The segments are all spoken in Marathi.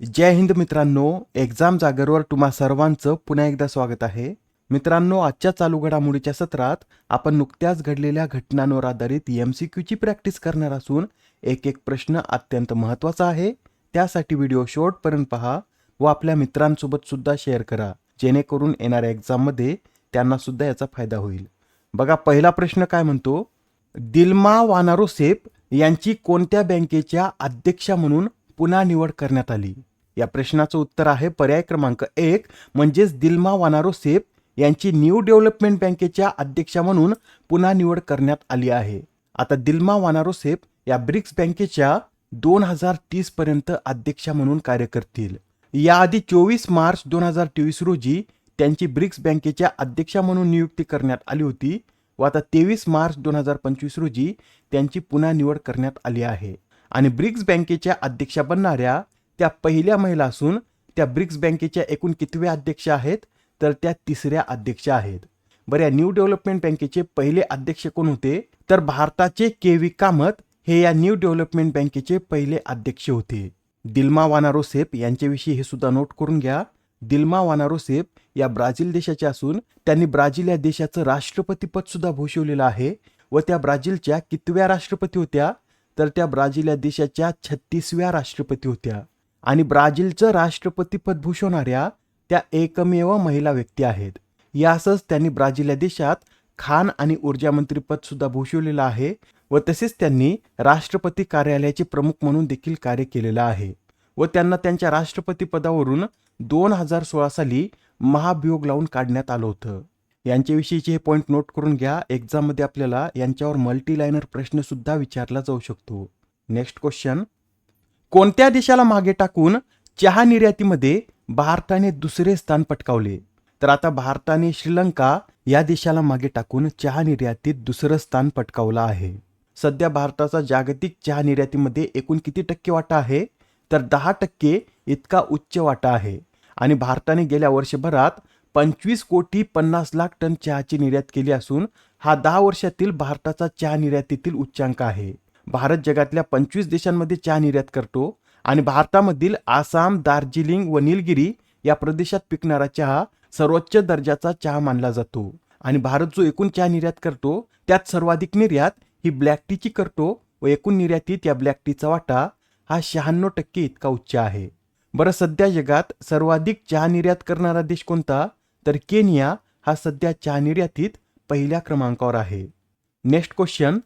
जय हिंद मित्रांनो एक्झाम जागरवर तुम्हा सर्वांचं पुन्हा एकदा स्वागत आहे. मित्रांनो आजच्या चालू घडामोडीच्या सत्रात आपण नुकत्याच घडलेल्या घटनांवर आधारित एम सी क्यूची प्रॅक्टिस करणार असून एक एक प्रश्न अत्यंत महत्त्वाचा आहे. त्यासाठी व्हिडिओ शेवटपर्यंत पहा व आपल्या मित्रांसोबत सुद्धा शेअर करा. जेणेकरून येणाऱ्या एक्झाममध्ये त्यांना सुद्धा याचा फायदा होईल. बघा पहिला प्रश्न काय म्हणतो? दिलमा वानारोसेप यांची कोणत्या बँकेच्या अध्यक्षा म्हणून पुन्हा निवड करण्यात आली? या प्रश्नाचं उत्तर आहे पर्याय क्रमांक एक म्हणजेच दिल्मा वानारोसेप यांची न्यू डेव्हलपमेंट बँकेच्या अध्यक्षा म्हणून पुन्हा निवड करण्यात आली आहे. आता दिल्मा वानारोसेप या ब्रिक्स बँकेच्या दोन हजार तीस पर्यंत अध्यक्षा म्हणून कार्य करतील. याआधी चोवीस मार्च दोन हजार तेवीस रोजी त्यांची ब्रिक्स बँकेच्या अध्यक्षा म्हणून नियुक्ती करण्यात आली होती व आता तेवीस मार्च दोन हजार पंचवीस रोजी त्यांची पुन्हा निवड करण्यात आली आहे. आणि ब्रिक्स बँकेच्या अध्यक्षा बनणाऱ्या त्या पहिल्या महिला असून त्या ब्रिक्स बँकेच्या एकूण कितव्या अध्यक्ष आहेत तर त्या तिसऱ्या अध्यक्ष आहेत. बरं या न्यू डेव्हलपमेंट बँकेचे पहिले अध्यक्ष कोण होते? तर भारताचे के व्ही कामत हे या न्यू डेव्हलपमेंट बँकेचे पहिले अध्यक्ष होते. दिल्मा वानारोसेप यांच्याविषयी हे सुद्धा नोट करून घ्या. दिल्मा वानारोसेप या ब्राझील देशाचे असून त्यांनी ब्राझील या देशाचं राष्ट्रपतीपद सुद्धा भूषवलेलं आहे व त्या ब्राझीलच्या कितव्या राष्ट्रपती होत्या? तर त्या ब्राझील या देशाच्या छत्तीसव्या राष्ट्रपती होत्या. आणि ब्राझीलचं राष्ट्रपतीपद भूषवणाऱ्या त्या एकमेव महिला व्यक्ती आहेत. यासच त्यांनी ब्राझील या देशात खान आणि ऊर्जामंत्रीपद सुद्धा भूषवलेलं आहे व तसेच त्यांनी राष्ट्रपती कार्यालयाचे प्रमुख म्हणून देखील कार्य केलेलं आहे व त्यांना त्यांच्या राष्ट्रपती पदावरून दोन हजार सोळा साली महाभियोग लावून काढण्यात आलं होतं. यांच्याविषयीचे हे पॉईंट नोट करून घ्या. एक्झाममध्ये आपल्याला यांच्यावर मल्टीलायनर प्रश्नसुद्धा विचारला जाऊ शकतो. नेक्स्ट क्वेश्चन कोणत्या देशाला मागे टाकून चहा निर्यातीमध्ये भारताने दुसरे स्थान पटकावले? तर आता भारताने श्रीलंका या देशाला मागे टाकून चहा निर्यातीत दुसरं स्थान पटकावलं आहे. सध्या भारताचा जागतिक चहा निर्यातीमध्ये एकूण किती टक्के वाटा आहे? तर दहा टक्के इतका उच्च वाटा आहे. आणि भारताने गेल्या वर्षभरात पंचवीस कोटी पन्नास लाख टन चहाची निर्यात केली असून हा दहा वर्षातील भारताचा चहा निर्यातीतील उच्चांक आहे. भारत जगातल्या पंचवीस देशांमध्ये चहा निर्यात करतो आणि भारतामधील आसाम दार्जिलिंग व निलगिरी या प्रदेशात पिकणारा चहा सर्वोच्च दर्जाचा चहा मानला जातो. आणि भारत जो एकूण चहा निर्यात करतो त्यात सर्वाधिक निर्यात ही ब्लॅक टीची करतो व एकूण निर्यातीत या ब्लॅक टीचा वाटा हा शहाण्णव टक्के इतका उच्च आहे. बरं सध्या जगात सर्वाधिक चहा निर्यात करणारा देश कोणता? तर केनिया हा सध्या चहा निर्यातीत पहिल्या क्रमांकावर आहे. Next question.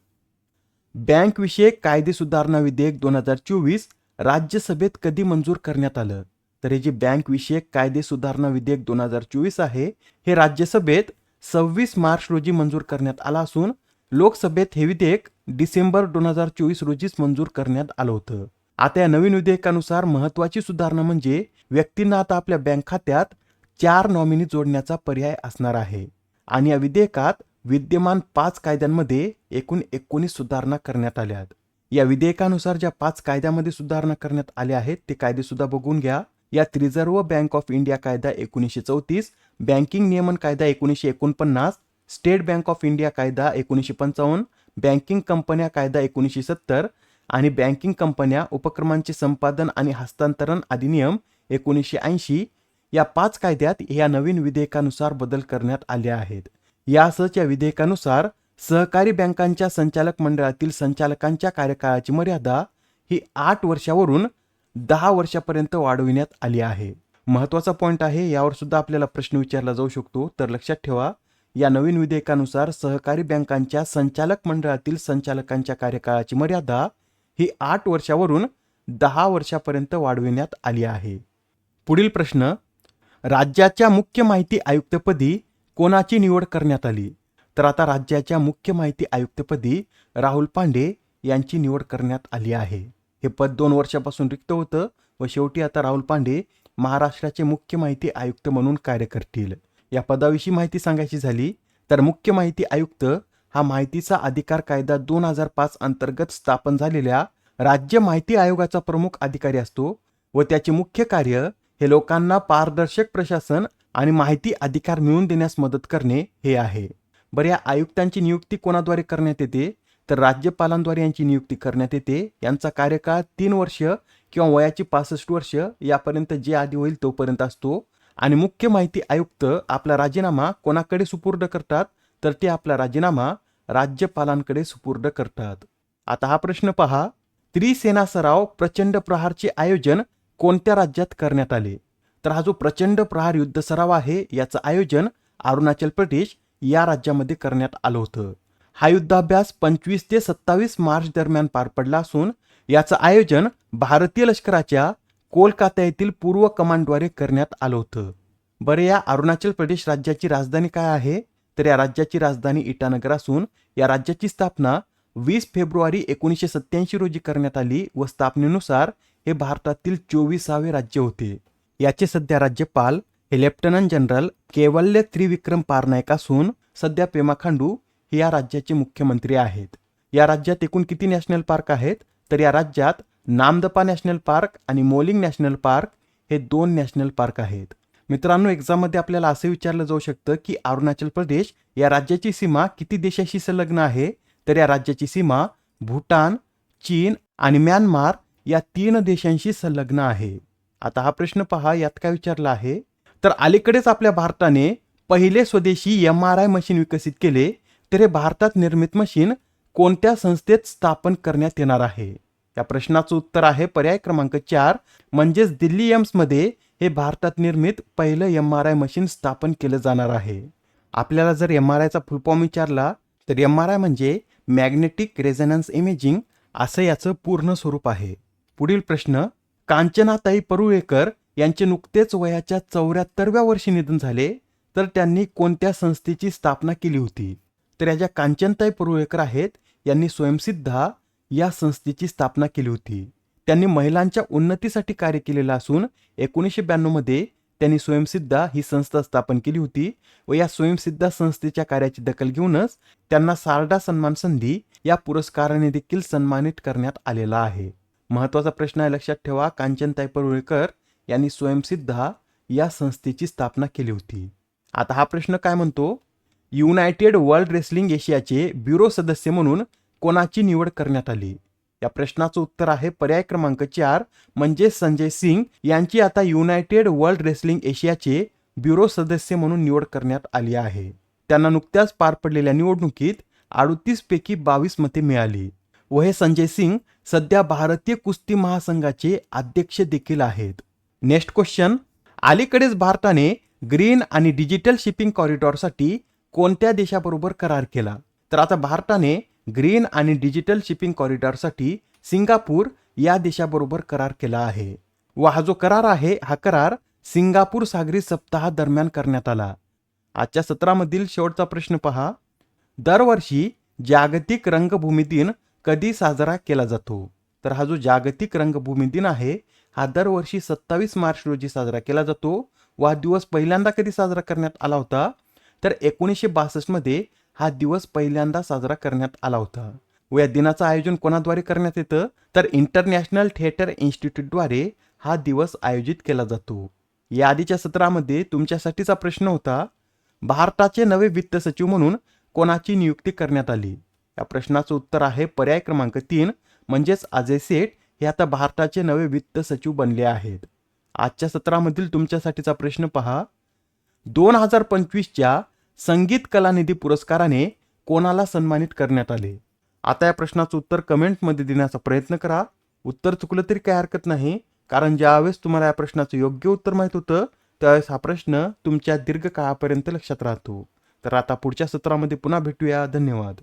बँक विषयक कायदे सुधारणा विधेयक दोन हजार चोवीस राज्यसभेत कधी मंजूर करण्यात आलं? तर हे जे बँक विषयक कायदे सुधारणा विधेयक दोन हजार चोवीस आहे हे राज्यसभेत सव्वीस मार्च रोजी मंजूर करण्यात आला असून लोकसभेत हे विधेयक डिसेंबर दोन हजार चोवीस रोजीच मंजूर करण्यात आलं होतं. आता या नवीन विधेयकानुसार महत्वाची सुधारणा म्हणजे व्यक्तींना आता आपल्या बँक खात्यात चार नॉमिनी जोडण्याचा पर्याय असणार आहे आणि या विधेयकात विद्यमान पाच कायद्यांमध्ये एकूण एकोणीस सुधारणा करण्यात आल्या आहेत. या विधेयकानुसार ज्या पाच कायद्यामध्ये सुधारणा करण्यात आल्या आहेत ते कायदे सुद्धा बघून घ्या. यात रिझर्व्ह बँक ऑफ इंडिया कायदा एकोणीसशे चौतीस बँकिंग नियमन कायदा एकोणीसशे एकोणपन्नास स्टेट बँक ऑफ इंडिया कायदा एकोणीसशे पंचावन्न बँकिंग कंपन्या कायदा एकोणीसशे सत्तर आणि बँकिंग कंपन्या उपक्रमांचे संपादन आणि हस्तांतरण अधिनियम एकोणीसशे ऐंशी या पाच कायद्यात या नवीन विधेयकानुसार बदल करण्यात आले आहेत. यासच विधेयकानुसार सहकारी बँकांच्या संचालक मंडळातील संचालकांच्या कार्यकाळाची मर्यादा ही आठ वर्षावरून दहा वर्षापर्यंत वाढविण्यात आली आहे. महत्त्वाचा पॉईंट आहे यावर सुद्धा आपल्याला प्रश्न विचारला जाऊ शकतो. तर लक्षात ठेवा या नवीन विधेयकानुसार सहकारी बँकांच्या संचालक मंडळातील संचालकांच्या कार्यकाळाची मर्यादा ही आठ वर्षावरून दहा वर्षापर्यंत वाढविण्यात आली आहे. पुढील प्रश्न राज्याच्या मुख्य माहिती आयुक्तपदी कोणाची निवड करण्यात आली? तर आता राज्याच्या मुख्य माहिती आयुक्तपदी राहुल पांडे यांची निवड करण्यात आली आहे. हे पद दोन वर्षापासून रिक्त होतं व शेवटी आता राहुल पांडे महाराष्ट्राचे मुख्य माहिती आयुक्त म्हणून कार्य करतील. या पदाविषयी माहिती सांगायची झाली तर मुख्य माहिती आयुक्त हा माहितीचा अधिकार कायदा दोन हजार पाच अंतर्गत स्थापन झालेल्या राज्य माहिती आयोगाचा प्रमुख अधिकारी असतो व त्याचे मुख्य कार्य हे लोकांना पारदर्शक प्रशासन आणि माहिती अधिकार मिळवून देण्यास मदत करणे हे आहे. बरं या आयुक्तांची नियुक्ती कोणाद्वारे करण्यात येते? तर राज्यपालांद्वारे यांची नियुक्ती करण्यात येते. यांचा कार्यकाळ तीन वर्ष किंवा वयाची पासष्ट वर्ष यापर्यंत जे आधी होईल तोपर्यंत असतो. आणि मुख्य माहिती आयुक्त आपला राजीनामा कोणाकडे सुपूर्द करतात? तर ते आपला राजीनामा राज्यपालांकडे सुपूर्द करतात. आता हा प्रश्न पहा. त्रिसेना सराव प्रचंड प्रहारचे आयोजन कोणत्या राज्यात करण्यात आले? तर हा जो प्रचंड प्रहार युद्ध सराव आहे याचं आयोजन अरुणाचल प्रदेश या राज्यामध्ये करण्यात आलं होतं. हा युद्धाभ्यास पंचवीस ते सत्तावीस मार्च दरम्यान पार पडला असून याचं आयोजन भारतीय लष्कराच्या कोलकाता येथील पूर्व कमांडद्वारे करण्यात आलं होतं. बरं या अरुणाचल प्रदेश राज्याची राजधानी काय आहे? तर या राज्याची राजधानी इटानगर असून या राज्याची स्थापना वीस फेब्रुवारी एकोणीसशे सत्याऐंशी रोजी करण्यात आली व स्थापनेनुसार हे भारतातील चोवीसावे राज्य होते. याचे सध्या राज्यपाल हे लेफ्टनंट जनरल केवल्य त्रिविक्रम पारनायक असून सध्या पेमा खांडू हे या राज्याचे मुख्यमंत्री आहेत. या राज्यात एकूण किती नॅशनल पार्क आहेत? तर या राज्यात नामदपा नॅशनल पार्क आणि मोलिंग नॅशनल पार्क हे दोन नॅशनल पार्क आहेत. मित्रांनो एक्झाममध्ये आपल्याला असं विचारलं जाऊ शकतं की अरुणाचल प्रदेश या राज्याची सीमा किती देशाशी संलग्न आहे? तर या राज्याची सीमा भूटान चीन आणि म्यानमार या तीन देशांशी संलग्न आहे. आता हा प्रश्न पहा यात काय विचारला आहे? तर अलीकडेच आपल्या भारताने पहिले स्वदेशी एम आर आय मशीन विकसित केले तर हे भारतात निर्मित मशीन कोणत्या संस्थेत स्थापन करण्यात येणार आहे? या प्रश्नाचं उत्तर आहे पर्याय क्रमांक चार म्हणजेच दिल्ली एम्समध्ये हे भारतात निर्मित पहिलं एम आर आय मशीन स्थापन केलं जाणार आहे. आपल्याला जर एम आर आयचा फुलफॉर्म विचारला तर एम आर आय म्हणजे मॅग्नेटिक रेझनन्स इमेजिंग असं याचं पूर्ण स्वरूप आहे. पुढील प्रश्न कांचनाताई परुळेकर यांचे नुकतेच वयाच्या चौऱ्याहत्तरव्या वर्षी निधन झाले तर त्यांनी कोणत्या संस्थेची स्थापना केली होती? तर या ज्या कांचनताई परुळेकर आहेत यांनी स्वयंसिद्धा या संस्थेची स्थापना केली होती. त्यांनी महिलांच्या उन्नतीसाठी कार्य केलेलं असून एकोणीसशे ब्याण्णवमध्ये त्यांनी स्वयंसिद्धा ही संस्था स्थापन केली होती व या स्वयंसिद्धा संस्थेच्या कार्याची दखल घेऊनच त्यांना सारडा सन्मान संधी या पुरस्काराने देखील सन्मानित करण्यात आलेला आहे. महत्त्वाचा प्रश्न आहे. लक्षात ठेवा कांचनताई परुळेकर यांनी स्वयंसिद्धा या संस्थेची स्थापना केली होती. आता हा प्रश्न काय म्हणतो? युनायटेड वर्ल्ड रेसलिंग एशियाचे ब्युरो सदस्य म्हणून कोणाची निवड करण्यात आली? या प्रश्नाचं उत्तर आहे पर्याय क्रमांक चार म्हणजे संजय सिंग यांची आता युनायटेड वर्ल्ड रेसलिंग एशियाचे ब्युरो सदस्य म्हणून निवड करण्यात आली आहे. त्यांना नुकत्याच पार पडलेल्या निवडणुकीत अडतीस पैकी बावीस मते मिळाली. व हे संजय सिंग सध्या भारतीय कुस्ती महासंघाचे अध्यक्ष देखील आहेत. नेक्स्ट क्वेश्चन अलीकडेच भारताने ग्रीन आणि डिजिटल शिपिंग कॉरिडॉरसाठी कोणत्या देशाबरोबर करार केला? तर आता भारताने ग्रीन आणि डिजिटल शिपिंग कॉरिडॉरसाठी सिंगापूर या देशाबरोबर करार केला आहे. व हा जो करार आहे हा करार सिंगापूर सागरी सप्ताहा दरम्यान करण्यात आला. आजच्या सत्रामधील शेवटचा प्रश्न पहा. दरवर्षी जागतिक रंगभूमी दिन कधी साजरा केला जातो? तर हा जो जागतिक रंगभूमी दिन आहे हा दरवर्षी सत्तावीस मार्च रोजी साजरा केला जातो. व हा दिवस पहिल्यांदा कधी साजरा करण्यात आला होता? तर एकोणीसशे बासष्टमध्ये हा दिवस पहिल्यांदा साजरा करण्यात आला होता. व या दिनाचं आयोजन कोणाद्वारे करण्यात येतं? तर इंटरनॅशनल थिएटर इन्स्टिट्यूटद्वारे हा दिवस आयोजित केला जातो. या आधीच्या सत्रामध्ये तुमच्यासाठीचा प्रश्न होता भारताचे नवे वित्त सचिव म्हणून कोणाची नियुक्ती करण्यात आली? या प्रश्नाचं उत्तर आहे पर्याय क्रमांक तीन म्हणजेच अजय सेठ हे आता भारताचे नवे वित्त सचिव बनले आहेत. आजच्या सत्रामधील तुमच्यासाठीचा प्रश्न पहा. दोन हजार पंचवीसच्या संगीत कलानिधी पुरस्काराने कोणाला सन्मानित करण्यात आले? आता या प्रश्नाचं उत्तर कमेंटमध्ये देण्याचा प्रयत्न करा. उत्तर चुकलं तरी काही हरकत नाही कारण ज्यावेळेस तुम्हाला या प्रश्नाचं योग्य उत्तर माहीत होतं त्यावेळेस हा प्रश्न तुमच्या दीर्घकाळापर्यंत लक्षात राहतो. तर आता पुढच्या सत्रामध्ये पुन्हा भेटूया. धन्यवाद.